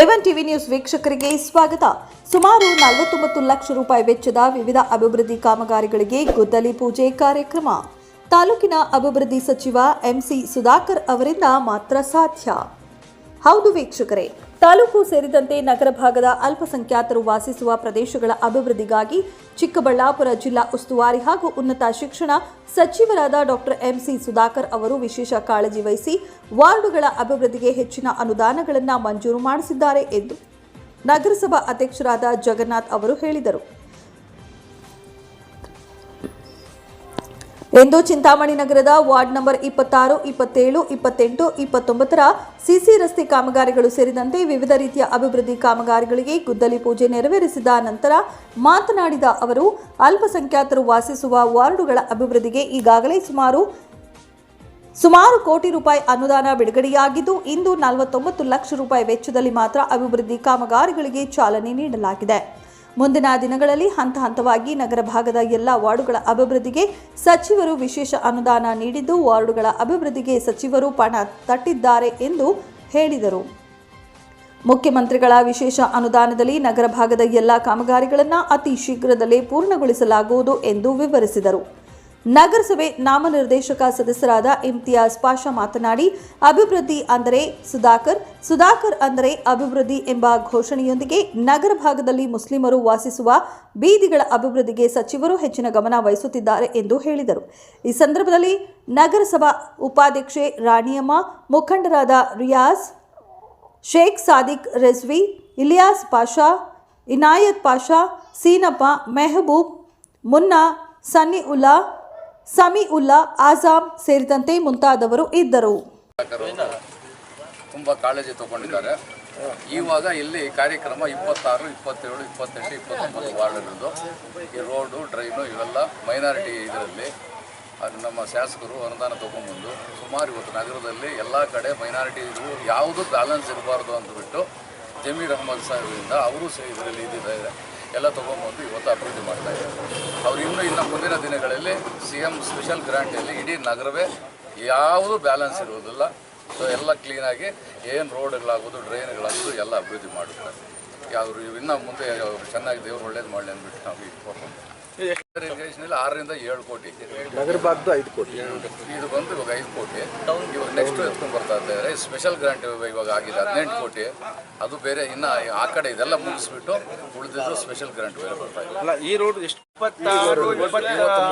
A one TV news ವೀಕ್ಷಕರಿಗೆ ಸ್ವಾಗತ. ಸುಮಾರು ನಲವತ್ತೊಂಬತ್ತು ಲಕ್ಷ ರೂಪಾಯಿ ವೆಚ್ಚದ ವಿವಿಧ ಅಭಿವೃದ್ಧಿ ಕಾಮಗಾರಿಗಳಿಗೆ ಗುದ್ದಲಿ ಪೂಜೆ ಕಾರ್ಯಕ್ರಮ. ತಾಲೂಕಿನ ಅಭಿವೃದ್ಧಿ ಸಚಿವ ಎಂಸಿ ಸುಧಾಕರ್ ಅವರಿಂದ ಮಾತ್ರ ಸಾಧ್ಯ. ಹೌದು ವೀಕ್ಷಕರೇ ತಾಲೂಕು ಸೇರಿದಂತೆ ನಗರ ಭಾಗದ ಅಲ್ಪಸಂಖ್ಯಾತರು ವಾಸಿಸುವ ಪ್ರದೇಶಗಳ ಅಭಿವೃದ್ಧಿಗಾಗಿ ಚಿಕ್ಕಬಳ್ಳಾಪುರ ಜಿಲ್ಲಾ ಉಸ್ತುವಾರಿ ಹಾಗೂ ಉನ್ನತ ಶಿಕ್ಷಣ ಸಚಿವರಾದ ಡಾಕ್ಟರ್ ಎಂಸಿ ಸುಧಾಕರ್ ಅವರು ವಿಶೇಷ ಕಾಳಜಿ ವಹಿಸಿ ವಾರ್ಡುಗಳ ಅಭಿವೃದ್ಧಿಗೆ ಹೆಚ್ಚಿನ ಅನುದಾನಗಳನ್ನು ಮಂಜೂರು ಮಾಡಿಸಿದ್ದಾರೆ ಎಂದು ನಗರಸಭಾ ಅಧ್ಯಕ್ಷರಾದ ಜಗನ್ನಾಥ್ ಅವರು ಹೇಳಿದರು. ಎಂದು ಚಿಂತಾಮಣಿ ನಗರದ ವಾರ್ಡ್ ನಂಬರ್ ಇಪ್ಪತ್ತಾರು, ಇಪ್ಪತ್ತೇಳು, ಇಪ್ಪತ್ತೆಂಟು, ಇಪ್ಪತ್ತೊಂಬತ್ತರ ಸಿಸಿ ರಸ್ತೆ ಕಾಮಗಾರಿಗಳು ಸೇರಿದಂತೆ ವಿವಿಧ ರೀತಿಯ ಅಭಿವೃದ್ಧಿ ಕಾಮಗಾರಿಗಳಿಗೆ ಗುದ್ದಲಿ ಪೂಜೆ ನೆರವೇರಿಸಿದ ನಂತರ ಮಾತನಾಡಿದ ಅವರು, ಅಲ್ಪಸಂಖ್ಯಾತರು ವಾಸಿಸುವ ವಾರ್ಡುಗಳ ಅಭಿವೃದ್ಧಿಗೆ ಈಗಾಗಲೇ ಸುಮಾರು ಸುಮಾರು ಕೋಟಿ ರೂಪಾಯಿ ಅನುದಾನ ಬಿಡುಗಡೆಯಾಗಿದ್ದು, ಇಂದು ನಲವತ್ತೊಂಬತ್ತು ಲಕ್ಷ ರೂಪಾಯಿ ವೆಚ್ಚದಲ್ಲಿ ಮಾತ್ರ ಅಭಿವೃದ್ಧಿ ಕಾಮಗಾರಿಗಳಿಗೆ ಚಾಲನೆ ನೀಡಲಾಗಿದೆ. ಮುಂದಿನ ದಿನಗಳಲ್ಲಿ ಹಂತ ಹಂತವಾಗಿ ನಗರ ಭಾಗದ ಎಲ್ಲ ವಾರ್ಡುಗಳ ಅಭಿವೃದ್ಧಿಗೆ ಸಚಿವರು ವಿಶೇಷ ಅನುದಾನ ನೀಡಿದ್ದು ವಾರ್ಡುಗಳ ಅಭಿವೃದ್ಧಿಗೆ ಸಚಿವರು ಪಣ ತಟ್ಟಿದ್ದಾರೆ ಎಂದು ಹೇಳಿದರು. ಮುಖ್ಯಮಂತ್ರಿಗಳ ವಿಶೇಷ ಅನುದಾನದಲ್ಲಿ ನಗರ ಭಾಗದ ಎಲ್ಲ ಕಾಮಗಾರಿಗಳನ್ನು ಅತಿ ಶೀಘ್ರದಲ್ಲೇ ಪೂರ್ಣಗೊಳಿಸಲಾಗುವುದು ಎಂದು ವಿವರಿಸಿದರು. ನಗರಸಭೆ ನಾಮನಿರ್ದೇಶಕ ಸದಸ್ಯರಾದ ಇಮ್ತಿಯಾಜ್ ಪಾಷಾ ಮಾತನಾಡಿ, ಅಭಿವೃದ್ಧಿ ಅಂದರೆ ಸುಧಾಕರ್ ಸುಧಾಕರ್ ಅಂದರೆ ಅಭಿವೃದ್ಧಿ ಎಂಬ ಘೋಷಣೆಯೊಂದಿಗೆ ನಗರ ಭಾಗದಲ್ಲಿ ಮುಸ್ಲಿಮರು ವಾಸಿಸುವ ಬೀದಿಗಳ ಅಭಿವೃದ್ಧಿಗೆ ಸಚಿವರು ಹೆಚ್ಚಿನ ಗಮನ ವಹಿಸುತ್ತಿದ್ದಾರೆ ಎಂದು ಹೇಳಿದರು. ಈ ಸಂದರ್ಭದಲ್ಲಿ ನಗರಸಭಾ ಉಪಾಧ್ಯಕ್ಷೆ ರಾಣಿಯಮ್ಮ, ಮುಖಂಡರಾದ ರಿಯಾಜ್, ಶೇಖ್ ಸಾದಿಕ್ ರೆಜ್ವಿ, ಇಲಿಯಾಸ್ ಪಾಷಾ, ಇನಾಯತ್ ಪಾಷಾ, ಸೀನಪ್ಪ, ಮೆಹಬೂಬ್, ಮುನ್ನಾ, ಸನ್ನಿ ಉಲ್ಲಾ ಸಮಿ ಉಲ್ಲಾ, ಆಜಾಮ್ ಸೇರಿದಂತೆ ಮುಂತಾದವರು ಇದ್ದರು. ತುಂಬ ಕಾಳಜಿ ತಗೊಂಡಿದ್ದಾರೆ. ಇವಾಗ ಇಲ್ಲಿ ಕಾರ್ಯಕ್ರಮ ಇಪ್ಪತ್ತಾರು, ಇಪ್ಪತ್ತೇಳು, ಇಪ್ಪತ್ತೆಂಟು, ಇಪ್ಪತ್ತೊಂಬತ್ತು ವಾರ್ಡ್ಗಳದ್ದು ಈ ರೋಡು, ಡ್ರೈನು ಇವೆಲ್ಲ ಮೈನಾರಿಟಿ ಇದರಲ್ಲಿ. ಅದು ನಮ್ಮ ಶಾಸಕರು ಅನುದಾನ ತೊಗೊಂಬಂದು ಸುಮಾರು ಇವತ್ತು ನಗರದಲ್ಲಿ ಎಲ್ಲ ಕಡೆ ಮೈನಾರಿಟಿ ಇದು ಯಾವುದು ಬ್ಯಾಲೆನ್ಸ್ ಇರಬಾರ್ದು ಅಂದ್ಬಿಟ್ಟು ಜಮೀರ್ ಅಹಮದ್ ಸಾಹೇಬ್ರಿಂದ ಅವರು ಸಹ ಇದರಲ್ಲಿ ಇದ್ದಿದ್ದಾರೆ. ಎಲ್ಲ ತೊಗೊಂಬಂದು ಇವತ್ತು ಅಭಿವೃದ್ಧಿ ಮಾಡ್ತಾ ಇದ್ದಾರೆ. ಅವ್ರು ಇನ್ನು ಮುಂದಿನ ದಿನಗಳಲ್ಲಿ ಸಿ ಎಂ ಸ್ಪೆಷಲ್ ಗ್ರಾಂಟಲ್ಲಿ ಇಡೀ ನಗರವೇ ಯಾವುದೂ ಬ್ಯಾಲೆನ್ಸ್ ಇರುವುದಿಲ್ಲ. ಸೊ ಎಲ್ಲ ಕ್ಲೀನಾಗಿ ಏನು ರೋಡ್ಗಳಾಗೋದು ಡ್ರೈನ್ಗಳಾಗೋದು ಎಲ್ಲ ಅಭಿವೃದ್ಧಿ ಮಾಡುತ್ತಾರೆ. ಯಾವ ಇನ್ನೂ ಮುಂದೆ, ಚೆನ್ನಾಗಿ ದೇವರು ಒಳ್ಳೇದು ಮಾಡಲಿ ಅಂದ್ಬಿಟ್ಟು ನಾವು ಈ ಇರಿಗೇಷನಲ್ಲಿ ಆರರಿಂದ ಏಳು ಕೋಟಿ. ನಗರ ಭಾಗದ್ದು ಐದು ಕೋಟಿ. ಇದು ಬಂದು ಇವಾಗ ಐದು ಕೋಟಿ. ಇವಾಗ ನೆಕ್ಸ್ಟ್ ಎತ್ಕೊಂಡು ಬರ್ತಾ ಇದ್ದಾರೆ. ಸ್ಪೆಷಲ್ ಗ್ರಾಂಟ್ ಇವಾಗ ಆಗಿದೆ ಹದಿನೆಂಟು ಕೋಟಿ. ಅದು ಬೇರೆ ಇನ್ನ ಆ ಕಡೆ ಇದೆಲ್ಲ ಮುಗಿಸ್ಬಿಟ್ಟು ಉಳಿದಿದ್ದು ಸ್ಪೆಷಲ್ ಗ್ರಾಂಟ್ ಬೇರೆ ಬರ್ತಾ ಇದೆ. ಅಲ್ಲ ಈ ರೋಡ್ ಎಷ್ಟು? ಇಪ್ಪತ್ತಾರು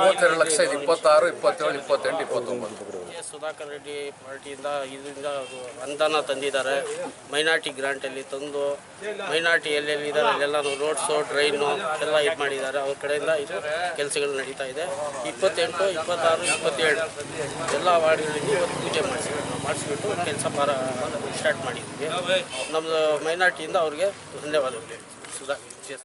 ಮೂವತ್ತೆರಡು ಲಕ್ಷ ಇದು. ಇಪ್ಪತ್ತಾರು ಇಪ್ಪತ್ತೇಳು ಇಪ್ಪತ್ತೆಂಟು ಇಪ್ಪತ್ತೊಂಬತ್ತು. ಎಸ್ ಸುಧಾಕರ್ ರೆಡ್ಡಿ ಪಾರ್ಟಿಯಿಂದ ಇದರಿಂದ ಅದು ಅನುದಾನ ತಂದಿದ್ದಾರೆ. ಮೈನಾರಿಟಿ ಗ್ರಾಂಟಲ್ಲಿ ತಂದು ಮೈನಾರಿಟಿ ಎಲ್ಲೆಲ್ಲಿ ಇದ್ದಾರೆ ಅಲ್ಲೆಲ್ಲ ರೋಡ್ಸು ಟ್ರೈನು ಎಲ್ಲ ಇದು ಮಾಡಿದ್ದಾರೆ. ಅವ್ರ ಕಡೆಯಿಂದ ಇದು ಕೆಲಸಗಳು ನಡೀತಾ ಇದೆ. ಇಪ್ಪತ್ತೆಂಟು, ಇಪ್ಪತ್ತಾರು, ಇಪ್ಪತ್ತೇಳು ಎಲ್ಲ ವಾರ್ಡ್ಗಳಿಗೆ ಇವತ್ತು ಪೂಜೆ ಮಾಡಿಸಿ, ಮಾಡಿಸ್ಬಿಟ್ಟು ಕೆಲಸ ಪಾರ ಸ್ಟಾರ್ಟ್ ಮಾಡಿದ್ವಿ ನಮ್ಮದು ಮೈನಾರಿಟಿಯಿಂದ ಅವ್ರಿಗೆ ಧನ್ಯವಾದಗಳು. ಸುಧಾ